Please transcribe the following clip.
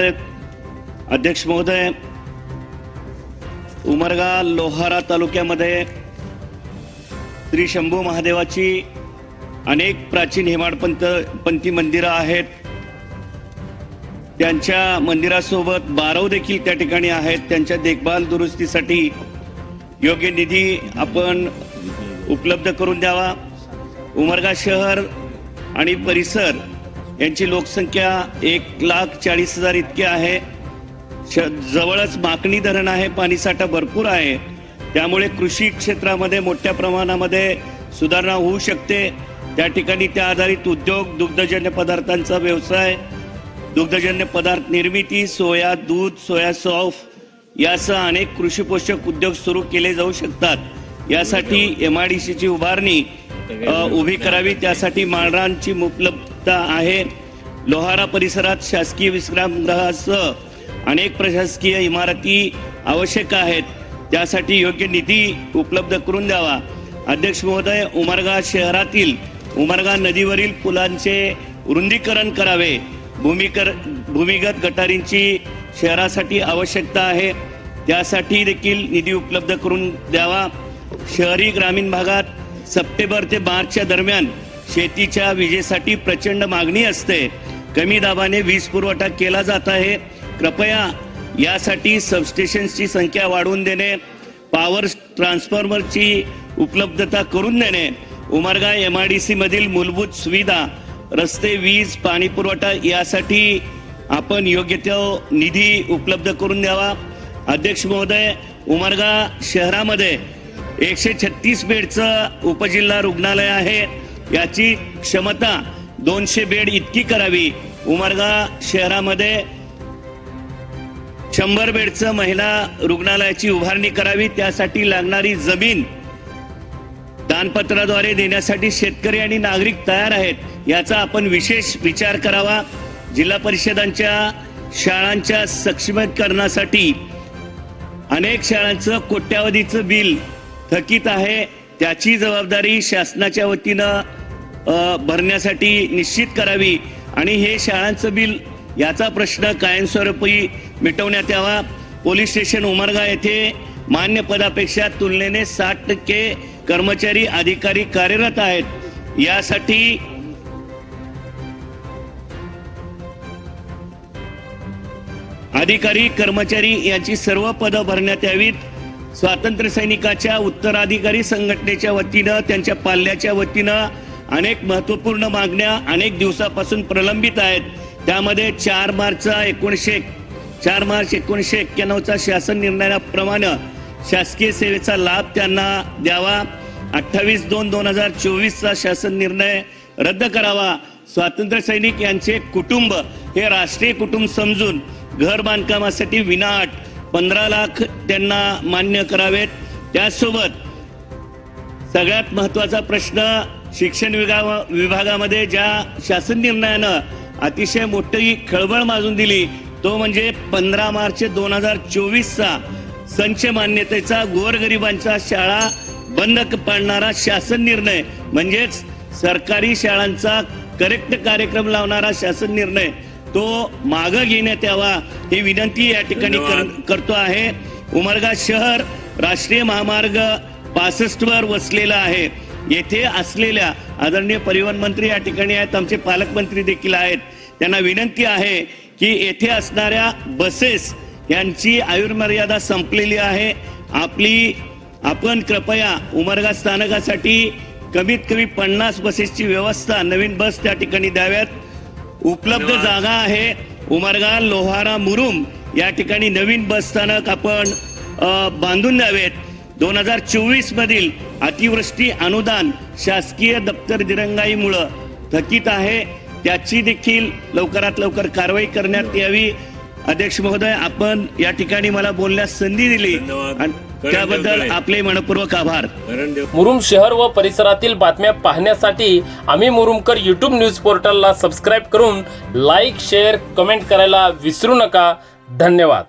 आहेत अध्यक्ष महोदय उमरगा लोहारा तालुक्यामध्ये श्री शंभू महादेवाची अनेक प्राचीन हेमाडपंत पंथी मंदिरं आहेत. त्यांच्या मंदिरासोबत बारव देखील त्या ठिकाणी आहेत. त्यांच्या देखभाल दुरुस्तीसाठी योग्य निधी आपण उपलब्ध करून द्यावा. उमरगा शहर आणि परिसर यांची लोकसंख्या एक लाख चाळीस हजार इतकी आहे. श- जवळच माकणी धरण आहे पाणीसाठा भरपूर आहे. त्यामुळे कृषी क्षेत्रामध्ये मोठ्या प्रमाणामध्ये सुधारणा होऊ शकते. त्या ठिकाणी त्या आधारित उद्योग दुग्धजन्य पदार्थांचा व्यवसाय दुग्धजन्य पदार्थ निर्मिती सोया दूध सोया सॉफ यासह अनेक कृषीपोषक उद्योग सुरू केले जाऊ शकतात. यासाठी एम आय डी सीची उभारणी उभी करावी. त्यासाठी माळरांची आवश्यकता आहे. लोहारा परिसरात शासकीय विश्रामगृहासह अनेक प्रशासकीय इमारती आवश्यक आहेत. त्यासाठी योग्य निधी उपलब्ध करून द्यावा. अध्यक्ष महोदय उमरगा शहरातील उमरगा नदीवरील पुलांचे रुंदीकरण करावे. भूमिकर भूमिगत गटारींची शहरासाठी आवश्यकता आहे. त्यासाठी देखील निधी उपलब्ध करून द्यावा. शहरी ग्रामीण भागात सप्टेंबर ते मार्चच्या दरम्यान शेतीच्या विजेसाठी प्रचंड मागणी असते. कमी दाबाने वीज पुरवठा केला जात आहे. कृपया यासाठी सबस्टेशन्सची संख्या वाढवून देणे. पॉवर ट्रान्सफॉर्मरची उपलब्धता करून देणे. उमरगा एम आय डी सीमधील मूलभूत सुविधा रस्ते वीज पाणी पुरवठा यासाठी आपण योग्य तो निधी उपलब्ध करून द्यावा. अध्यक्ष महोदय उमरगा शहरामध्ये एकशे छत्तीस बेडचं उपजिल्हा रुग्णालय आहे. याची क्षमता दोनशे बेड इतकी करावी. उमरगा शहरामध्ये शंभर बेडचं महिला रुग्णालयाची उभारणी करावी त्यासाठी लागणारी जमीन दानपत्राद्वारे देण्यासाठी शेतकरी आणि नागरिक तयार आहेत. याचा आपण विशेष विचार करावा. जिल्हा परिषदांच्या शाळांच्या सक्षमीकरणासाठी अनेक शाळांचं कोट्यावधीचं बिल थकीत आहे. त्याची जबाबदारी शासनाच्या वतीनं भरण्यासाठी निश्चित करावी. आणि हे शाळांचं बिल याचा प्रश्न कायमस्वरूपी मिटवण्यात यावा. पोलीस स्टेशन उमरगा येथे मान्य पदापेक्षा तुलनेने साठ टक्के कर्मचारी अधिकारी कार्यरत आहेत. यासाठी अधिकारी कर्मचारी यांची सर्व पदं भरण्यात यावीत. स्वातंत्र्य सैनिकाच्या उत्तराधिकारी संघटनेच्या वतीनं त्यांच्या पाल्याच्या वतीनं अनेक महत्त्वपूर्ण मागण्या अनेक दिवसापासून प्रलंबित आहेत. त्यामध्ये चार मार्च एकोणीसशे चार मार्च एकोणीसशे एक्क्याण्णवचा शासन निर्णयाप्रमाणे शासकीय सेवेचा लाभ त्यांना द्यावा. अठ्ठावीस दोन दोन हजार चोवीसचा शासन निर्णय रद्द करावा. स्वातंत्र्य सैनिक यांचे कुटुंब हे राष्ट्रीय कुटुंब समजून घर बांधकामासाठी विनाअट पंधरा लाख त्यांना मान्य करावेत. त्यासोबत सगळ्यात महत्त्वाचा प्रश्न शिक्षण विभागा विभागामध्ये ज्या शासन निर्णयानं अतिशय मोठी खळबळ माजून दिली तो म्हणजे पंधरा मार्च दोन हजार चोवीसचा संच मान्यतेचा गोरगरिबांचा शाळा बंद पाडणारा शासन निर्णय म्हणजेच सरकारी शाळांचा करेक्ट कार्यक्रम लावणारा शासन निर्णय. तो माग घेण्यात यावा ही विनंती या ठिकाणी कर- करतो आहे. उमरगा शहर राष्ट्रीय महामार्ग पासष्ट वर वसलेला आहे. येथे असलेल्या आदरणीय परिवहन मंत्री या ठिकाणी आहेत आमचे पालकमंत्री देखील आहेत. त्यांना विनंती आहे की येथे असणाऱ्या बसेस यांची आयुर्मर्यादा संपलेली आहे. आपली आपण कृपया उमरगा स्थानकासाठी कमीत कमी पन्नास बसेसची व्यवस्था नवीन बस त्या ठिकाणी द्याव्यात. उपलब्ध जागा आहे. उमरगा लोहारा मुरुम या ठिकाणी नवीन बस स्थानक आपण बांधून द्यावेत. दोन हजार चोवीस मधील अतिवृष्टी अनुदान शासकीय दप्तर दिरंगाईमुळं थकीत आहे. त्याची देखील लवकरात लवकर कारवाई करण्यात यावी. अध्यक्ष महोदय आपण या ठिकाणी मला बोलण्यास संधी दिली. त्याबद्दल. आपले मनपूर्वक आभार. मुरुम शहर व परिसरातील बातम्या पाहण्यासाठी आम्ही मुरुमकर यूट्यूब न्यूज पोर्टलला सबस्क्राईब करून लाईक शेअर कमेंट करायला विसरू नका. धन्यवाद.